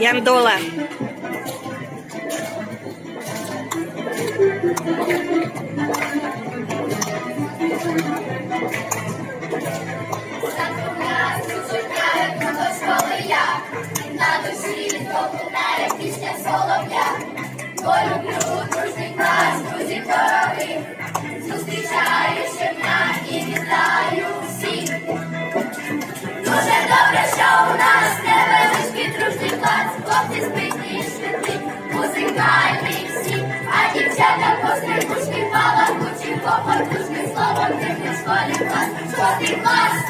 Яндола. Я на душі відгукає пісня солов'я. хлопці збитні швидкі, музикальний всі, а дівчата постригучки, палагучі, попортушки, словом тих не школі клас, шостий клас.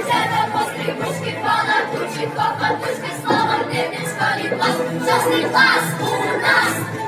дівчата, пострибушки, палатучі, хопатушки, слава, дивницька ліпас, щасний клас у нас.